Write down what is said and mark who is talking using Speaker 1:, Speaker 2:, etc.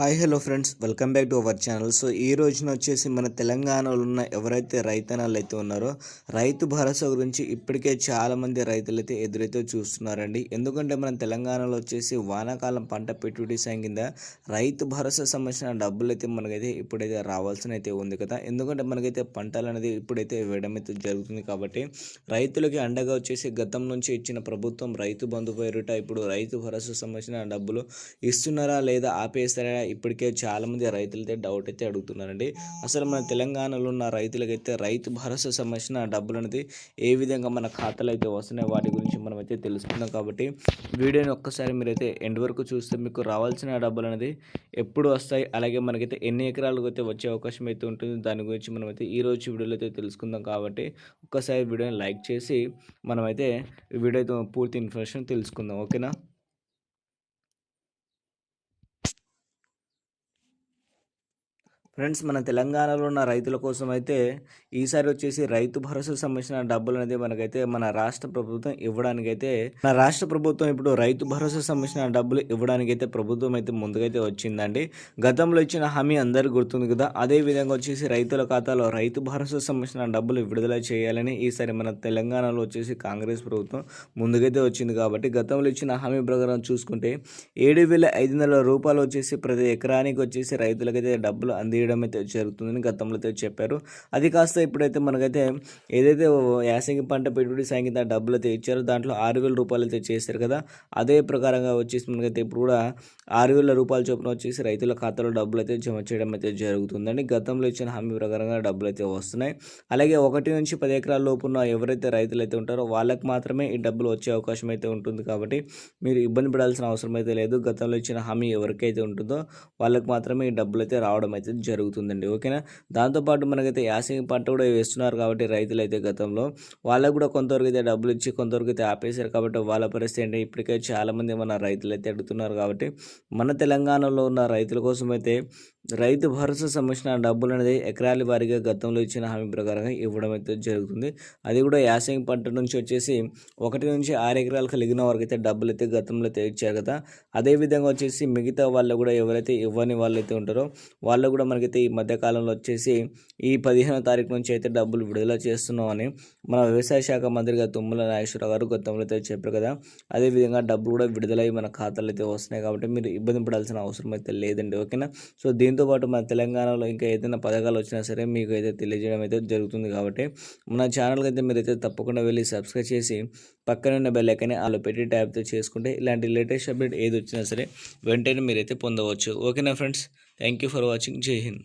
Speaker 1: Hi hello friends welcome back to our channel so ఈ రోజున వచ్చేసి మన తెలంగాణలో ఉన్న ఎవరైతే రైతనాలు అయితే ఉన్నారో రైతు భరోసా గురించి ఇప్పటికే చాలామంది రైతులు అయితే ఎదురైతే చూస్తున్నారండి. ఎందుకంటే మన తెలంగాణలో వచ్చేసి వానాకాలం పంట పెట్టుబడి సాయం కింద రైతు భరోసా సంబంధించిన డబ్బులు అయితే మనకైతే ఇప్పుడైతే రావాల్సిన అయితే ఉంది కదా. ఎందుకంటే మనకైతే పంటలు అనేది ఇప్పుడైతే వేయడం అయితే జరుగుతుంది కాబట్టి రైతులకి అండగా వచ్చేసి గతం నుంచి ఇచ్చిన ప్రభుత్వం రైతు బంధు పేరుట ఇప్పుడు రైతు భరోసా సంబంధించిన డబ్బులు ఇస్తున్నారా లేదా ఆపేస్తారా ఇప్పటికే చాలామంది రైతులైతే డౌట్ అయితే అడుగుతున్నారండి. అసలు మన తెలంగాణలో ఉన్న రైతులకైతే రైతు భరోసా సంబంధించిన డబ్బులు అనేది ఏ విధంగా మన ఖాతాలో అయితే వస్తున్నాయి వాటి గురించి మనం అయితే తెలుసుకుందాం కాబట్టి వీడియోని ఒక్కసారి మీరైతే ఎండ్ వరకు చూస్తే మీకు రావాల్సిన డబ్బులు అనేది ఎప్పుడు వస్తాయి? అలాగే మనకైతే ఎన్ని ఎకరాలకు అయితే వచ్చే అవకాశం అయితే ఉంటుంది? దాని గురించి మనం అయితే ఈ రోజు వీడియోలో అయితే తెలుసుకుందాం కాబట్టి ఒక్కసారి వీడియోని లైక్ చేసి మనమైతే వీడియో పూర్తి ఇన్ఫర్మేషన్ తెలుసుకుందాం. ఓకేనా? ఫ్రెండ్స్ మన తెలంగాణలో ఉన్న రైతుల కోసం అయితే ఈసారి వచ్చేసి రైతు భరోసా సంబంధించిన డబ్బులు అనేది మనకైతే మన రాష్ట్ర ప్రభుత్వం ఇవ్వడానికైతే మన రాష్ట్ర ప్రభుత్వం ఇప్పుడు రైతు భరోసా సంబంధించిన డబ్బులు ఇవ్వడానికైతే ప్రభుత్వం అయితే ముందుకైతే వచ్చిందండి. గతంలో ఇచ్చిన హామీ అందరికీ గుర్తుంది కదా అదే విధంగా వచ్చేసి రైతుల ఖాతాలో రైతు భరోసా సంబంధించిన డబ్బులు విడుదల చేయాలని ఈసారి మన తెలంగాణలో వచ్చేసి కాంగ్రెస్ ప్రభుత్వం ముందుకైతే వచ్చింది కాబట్టి గతంలో ఇచ్చిన హామీ ప్రకారం చూసుకుంటే ఏడు వేల ఐదు వందల రూపాయలు వచ్చేసి ప్రతి ఎకరానికి వచ్చేసి రైతులకైతే డబ్బులు అంది తీయడం అయితే జరుగుతుందని గతంలో అయితే చెప్పారు. అది కాస్త ఇప్పుడైతే మనకైతే ఏదైతే యాసంగి పంట పెట్టుబడి సాయం డబ్బులు అయితే ఇచ్చారో దాంట్లో ఆరు వేల రూపాయలు అయితే చేశారు కదా. అదే ప్రకారంగా వచ్చేసి మనకైతే ఇప్పుడు కూడా ఆరు వేల రూపాయల చొప్పున వచ్చేసి రైతుల ఖాతాలో డబ్బులు అయితే జమ చేయడం అయితే జరుగుతుందండి. గతంలో ఇచ్చిన హామీ ప్రకారంగా డబ్బులు అయితే వస్తున్నాయి. అలాగే ఒకటి నుంచి పది ఎకరాల లోపు ఉన్న ఎవరైతే రైతులు అయితే ఉంటారో వాళ్ళకి మాత్రమే ఈ డబ్బులు వచ్చే అవకాశం అయితే ఉంటుంది కాబట్టి మీరు ఇబ్బంది పడాల్సిన అవసరం అయితే లేదు. గతంలో ఇచ్చిన హామీ ఎవరికైతే ఉంటుందో వాళ్ళకి మాత్రమే ఈ డబ్బులు అయితే రావడం అయితే జరుగుతుందండి. ఓకేనా? దాంతోపాటు మనకైతే యాసింగ్ పంట కూడా వేస్తున్నారు కాబట్టి రైతులు అయితే గతంలో. వాళ్ళకు కూడా కొంతవరకు అయితే డబ్బులు ఇచ్చి కొంతవరకు అయితే ఆపేశారు కాబట్టి వాళ్ళ పరిస్థితి ఏంటి? ఇప్పటికే చాలామంది మన రైతులు అయితే అడుగుతున్నారు కాబట్టి మన తెలంగాణలో ఉన్న రైతుల కోసం అయితే రైతు భరోసా సంబంధించిన డబ్బులు అనేది ఎకరాల వారీగా గతంలో ఇచ్చిన హామీ ప్రకారంగా ఇవ్వడం అయితే జరుగుతుంది. అది కూడా యాసంగి పంట నుంచి వచ్చేసి ఒకటి నుంచి ఆరు ఎకరాలు కలిగిన వారికి అయితే డబ్బులు అయితే గతంలో అయితే ఇచ్చారు కదా. అదేవిధంగా వచ్చేసి మిగతా వాళ్ళు కూడా ఎవరైతే ఇవ్వని వాళ్ళు అయితే ఉంటారో వాళ్ళు కూడా మనకైతే ఈ మధ్యకాలంలో వచ్చేసి ఈ పదిహేనో తారీఖు నుంచి అయితే డబ్బులు విడుదల చేస్తున్నామని మన వ్యవసాయ శాఖ మంత్రిగా తుమ్మల నాగేశ్వరరావు గారు గతంలో అయితే చెప్పారు కదా. అదేవిధంగా డబ్బులు కూడా విడుదలై మన ఖాతాలు అయితే వస్తున్నాయి కాబట్టి మీరు ఇబ్బంది పడాల్సిన అవసరం అయితే లేదండి. ఓకేనా? సో దీంతోపాటు మన తెలంగాణలో ఇంకా ఏదైనా పథకాలు వచ్చినా సరే మీకు అయితే తెలియజేయడం అయితే జరుగుతుంది కాబట్టి మన ఛానల్కి అయితే మీరైతే తప్పకుండా వెళ్ళి సబ్స్క్రైబ్ చేసి పక్కన ఉన్న బెల్ వాళ్ళు పెట్టి ట్యాప్తో చేసుకుంటే ఇలాంటి లేటెస్ట్ అప్డేట్ ఏది వచ్చినా సరే వెంటనే మీరైతే పొందవచ్చు. ఓకేనా friends? Thank you for watching Jai Hind